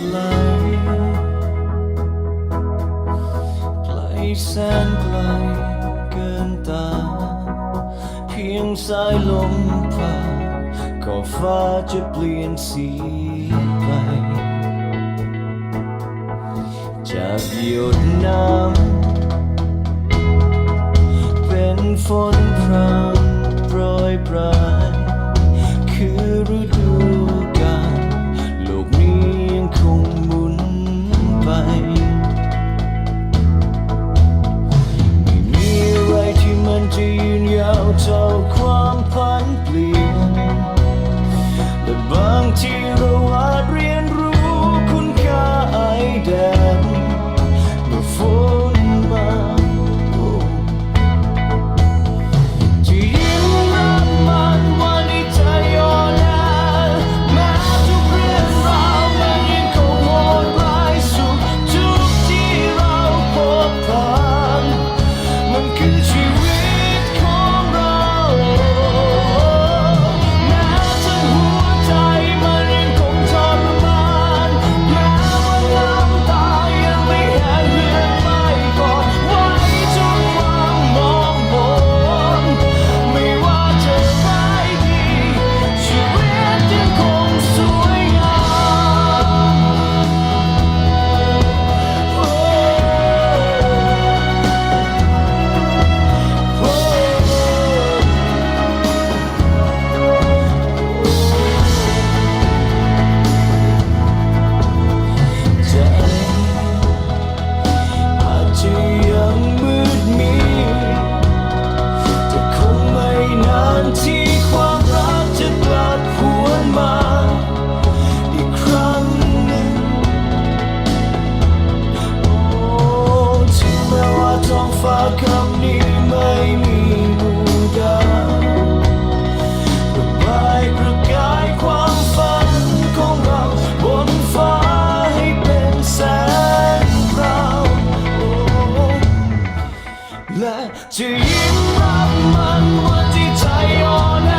ไกล ไกแสนไกลเกินตา เพียงสายลมผ่าก็ฟ้าจะเปลี่ยนสีไป จากหยดน้ำเป็นฝนพราโปรยปรา ยิ้มรับมันว่าที่ใจอ่อนแอ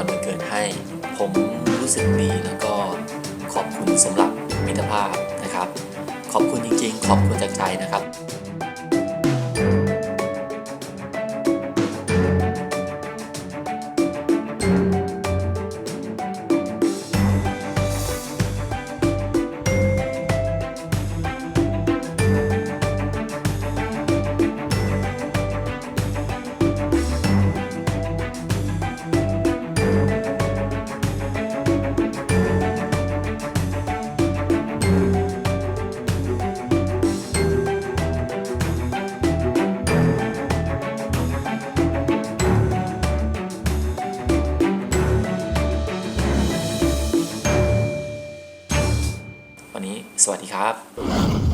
รวันเกิดให้ ผมรู้สึกดีแล้วก็ขอบคุณสำหรับมิตรภาพนะครับ ขอบคุณจริงๆ ขอบคุณจากใจนะครับ วันนี้สวัสดีครับ